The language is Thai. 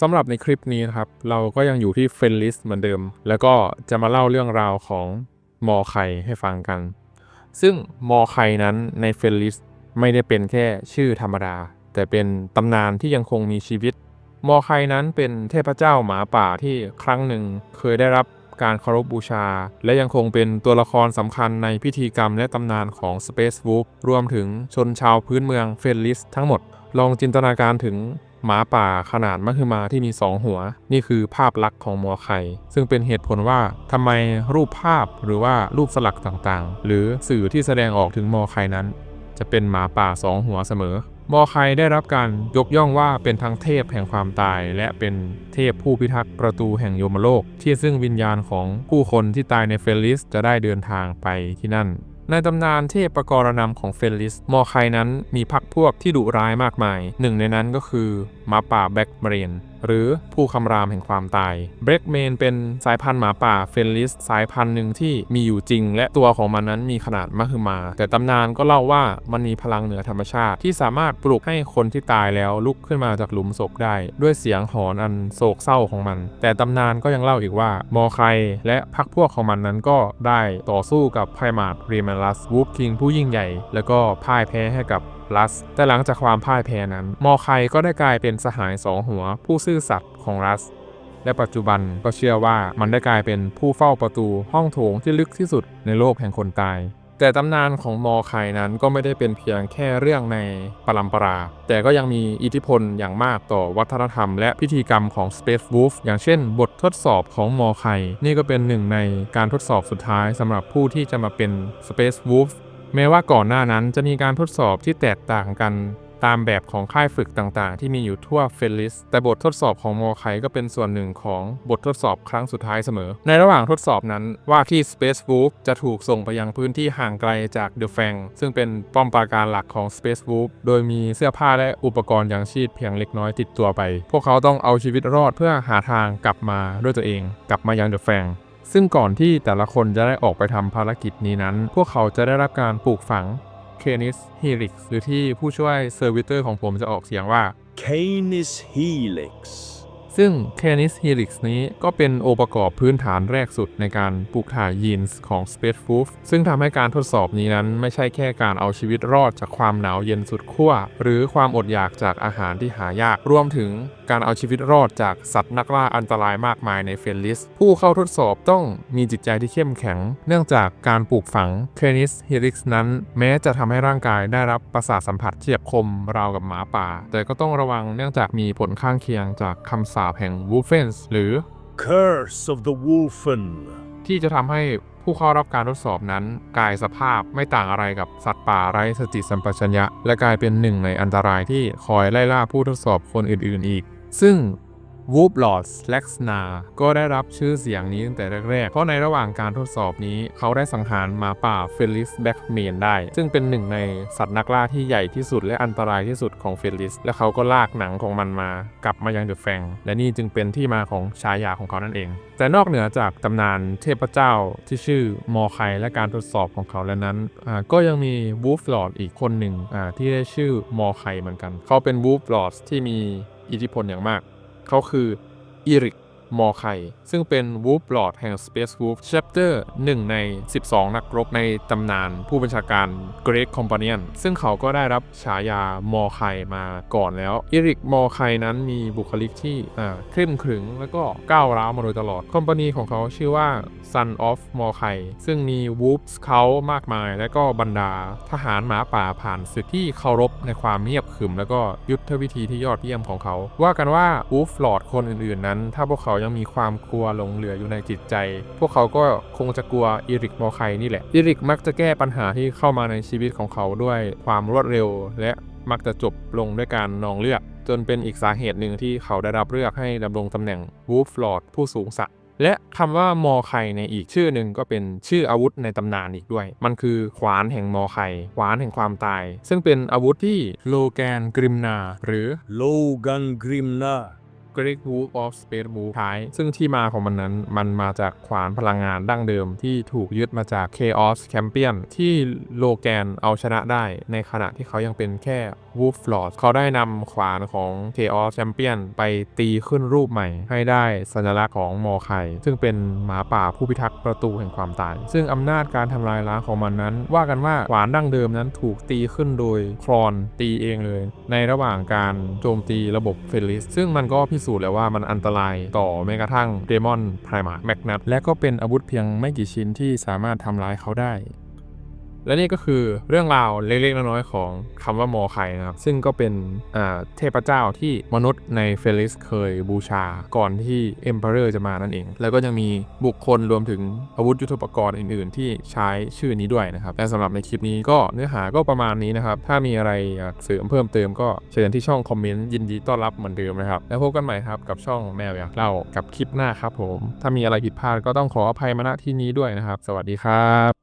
สำหรับในคลิปนี้นะครับ เราก็ยังอยู่ที่เฟนลิสเหมือนเดิม แล้วก็จะมาเล่าเรื่องราวของมอไคให้ฟังกัน ซึ่งมอไคนั้นในเฟนลิสไม่ได้เป็นแค่ชื่อธรรมดา แต่เป็นตำนานที่ยังคงมีชีวิต มอไคนั้นเป็นเทพเจ้าหมาป่าที่ครั้งหนึ่งเคยได้รับการเคารพบบูชา และยังคงเป็นตัวละครสำคัญในพิธีกรรมและตำนานของ Space Wolf รวมถึงชนชาวพื้นเมืองเฟนลิสทั้งหมด ลองจินตนาการถึง หมาป่าขนาดมหึมาที่มีสองหัว นี่คือภาพลักษณ์ของมอไคซึ่งเป็นเหตุผลว่าทำไมรูปภาพหรือว่ารูปสลักต่างๆ หรือสื่อที่แสดงออกถึงมอไคนั้น จะเป็นหมาป่าสองหัวเสมอมอไคได้รับการยกย่องว่าเป็นทั้งเทพแห่งความตาย และเป็นเทพผู้พิทักษ์ประตูแห่งโยมโลก ที่ซึ่งวิญญาณของผู้คนที่ตายในเฟลิสจะได้เดินทางไปที่นั่น ในตำนานเทพประกรณำของเฟลิส มอไคนั้นมีพรรคพวกที่ดุร้ายมากมาย หนึ่งในนั้นก็คือมาป่าแบ็กเบรน หรือผู้คำรามแห่งความตายแบล็กเมนเป็นสายพันธุ์หมาป่าเฟลลิสสายพันธุ์หนึ่งที่มีอยู่จริง และตัวของมันนั้นมีขนาดมหึมา แต่ตำนานก็เล่าว่ามันมีพลังเหนือธรรมชาติ ที่สามารถปลุกให้คนที่ตายแล้วลุกขึ้นมาจากหลุมศพได้ ด้วยเสียงหอนอันโศกเศร้าของมัน แต่ตำนานก็ยังเล่าอีกว่า มอไคและพรรคพวกของมันนั้นก็ได้ต่อสู้กับไพมาดรีแมนลัสวูฟคิงผู้ยิ่งใหญ่ แล้วก็พ่ายแพ้ให้กับ ลัส แต่หลังจากความพ่ายแพ้นั้น มอไคก็ได้กลายเป็นสหายสองหัวผู้ซื่อสัตย์ของรัส และปัจจุบันก็เชื่อว่ามันได้กลายเป็นผู้เฝ้าประตูห้องโถงที่ลึกที่สุดในโลกแห่งคนตาย แต่ตำนานของมอไคนั้นก็ไม่ได้เป็นเพียงแค่เรื่องในปรัมปรา แต่ก็ยังมีอิทธิพลอย่างมากต่อวัฒนธรรม และพิธีกรรมของ Space Wolf อย่างเช่น บททดสอบของมอไคนี่ก็เป็นหนึ่งในการทดสอบสุดท้ายสำหรับผู้ที่จะมาเป็น Space Wolf แม้ว่าก่อนหน้านั้นจะมีการทดสอบที่แตกต่างกันตามแบบของค่ายฝึกต่างๆ ที่มีอยู่ทั่วเฟลลิส แต่บททดสอบของมอไคก็เป็นส่วนหนึ่งของบททดสอบครั้งสุดท้ายเสมอ ในระหว่างทดสอบนั้นว่าที่ Space Wolf จะถูกส่งไปยังพื้นที่ห่างไกลจาก The Fang ซึ่งเป็นป้อมปราการหลักของ Space Wolf โดยมีเสื้อผ้าและอุปกรณ์ยังชีพเพียงเล็กน้อยติดตัวไป พวกเขาต้องเอาชีวิตรอดเพื่อหาทางกลับมาด้วยตัวเอง กลับมายัง The Fang ซึ่งก่อนที่แต่ละคนจะได้ออกไปทำภารกิจนี้นั้น พวกเขาจะได้รับการปลูกฝังเคนิสฮิริกหรือที่ผู้ช่วยเซอร์วิเตอร์ของผมจะออกเสียงว่า Canis Helix ซึ่ง Canis Helix นี้ก็เป็นองค์ประกอบพื้นฐานแรกสุดในการปลูกถ่ายยีนส์ของ Space Wolf ซึ่งทำให้การทดสอบนี้นั้นไม่ใช่แค่การเอาชีวิตรอดจากความหนาวเย็นสุดขั้ว หรือความอดอยากจากอาหารที่หายาก รวมถึง การเอาชีวิตรอดจากสัตว์นักล่าอันตรายมากมายในเฟลลิส ผู้เข้าทดสอบต้องมีจิตใจที่เข้มแข็ง เนื่องจากการปลูกฝัง Canis Helix นั้น แม้จะทำให้ร่างกายได้รับประสาทสัมผัสเฉียบคมราวกับหมาป่า แต่ก็ต้องระวังเนื่องจากมีผลข้างเคียงจากคำสาปแห่ง Wolfens หรือ Curse of the Wolfen ที่จะทำให้ผู้เข้ารับการทดสอบนั้นกลายสภาพไม่ต่างอะไรกับสัตว์ป่าไร้สติสัมปชัญญะ และกลายเป็นหนึ่งในอันตรายที่คอยไล่ล่าผู้ทดสอบคนอื่นๆอีก ซึ่ง w o o p l o r d l e x n a ก็ได้รับชื่อเสียงนี้ตั้งแต่แรกๆ เพราะในระหว่างการทดสอบนี้ เขาได้สังหารหมาป่าเฟลิสแบ็กเมนได้ ซึ่งเป็นหนึ่งในสัตว์นักล่าที่ใหญ่ที่สุดและอันตรายที่สุดของเฟลิส และเขาก็ลากหนังของมันมากลับมายังเดอะแฟง และนี่จึงเป็นที่มาของฉายาของเขานั่นเอง แต่นอกเหนือจากตำนานเทพเจ้าที่ชื่อมอไคและการทดสอบของเขาแล้วนั้น ก็ยังมีวูฟลอดอีกคนหนึ่งที่ได้ชื่อมอไคเหมือนกัน เขาเป็นวูฟลอดที่มี อิทธิพลอย่างมาก เขาคืออีริก มอไคซึ่งเป็นวูฟลอดแห่ง Space Wolf Chapter 1 ใน 12 นักรบในตำนานผู้บัญชาการ Great Companion ซึ่งเขาก็ได้รับฉายามอไคมาก่อนแล้วอีริกมอไคนั้นมีบุคลิกที่อ่าเข้มขรึงแล้วก็ก้าวร้าวมาโดยตลอด คอมพานีของเขาชื่อว่า Son of มอไคซึ่งมีวูฟส์เขามากมาย และก็บรรดาทหารหมาป่าผ่านศึกที่เคารพในความเงียบขรึม แล้วก็ยุทธวิธีที่ยอดเยี่ยมของเขา ว่ากันว่าวูฟลอดคนอื่นๆนั้น ถ้าพวกเขายังมีความกลัวหลงเหลืออยู่ในจิตใจ พวกเขาก็คงจะกลัวอีริกมอไคนี่แหละอีริกมักจะแก้ปัญหาที่เข้ามาในชีวิตของเขาด้วยความรวดเร็ว และมักจะจบลงด้วยการนองเลือดจนเป็นอีกสาเหตุหนึ่งที่เขาได้รับเลือกให้ดำรงตำแหน่งวูฟลอร์ดผู้สูงศักและคำว่ามอไคในอีกชื่อหนึ่งก็เป็นชื่ออาวุธในตำนานอีกด้วย มันคือขวานแห่งมอไคขวานแห่งความตาย ซึ่งเป็นอาวุธที่โลแกนกริมนา หรือ Logan Grimna เก Great Wolf of Space Wolf ท้าย ซึ่งที่มาของมันนั้นมันมาจากขวานพลังงานดั้งเดิมที่ถูกยึดมาจาก Chaos Champion ที่โลแกนเอาชนะได้ในขณะที่เขายังเป็นแค่ Wolf Lord เขาได้นำขวานของ Chaos Champion ไปตีขึ้นรูปใหม่ ให้ได้สัญลักษณ์ของมอไคซึ่งเป็นหมาป่าผู้พิทักษ์ประตูแห่งความตาย ซึ่งอำนาจการทำลายล้างของมันนั้น ว่ากันว่าขวานดั้งเดิมนั้นถูกตีขึ้นโดยครอนตีเองเลย ในระหว่างการโจมตีระบบเฟลิสซึ่งมันก็พิสูจน์แล้วว่ามันอันตรายต่อแม้กระทั่งเดมอนไพรมาแมกนัตและก็เป็นอาวุธเพียงไม่กี่ชิ้นที่สามารถทำร้ายเขาได้ และนี่ก็คือเรื่องราวเล็กๆน้อยๆของคำว่ามอไคนะครับ ซึ่งก็เป็นเทพเจ้าที่มนุษย์ในเฟลิสเคยบูชาก่อนที่เอ็มเพอเรอร์จะมานั่นเอง แล้วก็ยังมีบุคคลรวมถึงอาวุธยุทโธปกรณ์อื่นๆ ที่ใช้ชื่อนี้ด้วยนะครับ และสำหรับในคลิปนี้ก็เนื้อหาก็ประมาณนี้นะครับ ถ้ามีอะไรเสริมเพิ่มเติมก็เชิญที่ช่องคอมเมนต์ยินดีต้อนรับเหมือนเดิมนะครับ แล้วพบกันใหม่ครับกับช่องแมวอยากเล่ากับคลิปหน้าครับผม ถ้ามีอะไรผิดพลาดก็ต้องขออภัยมาณที่นี้ด้วยนะครับ สวัสดีครับ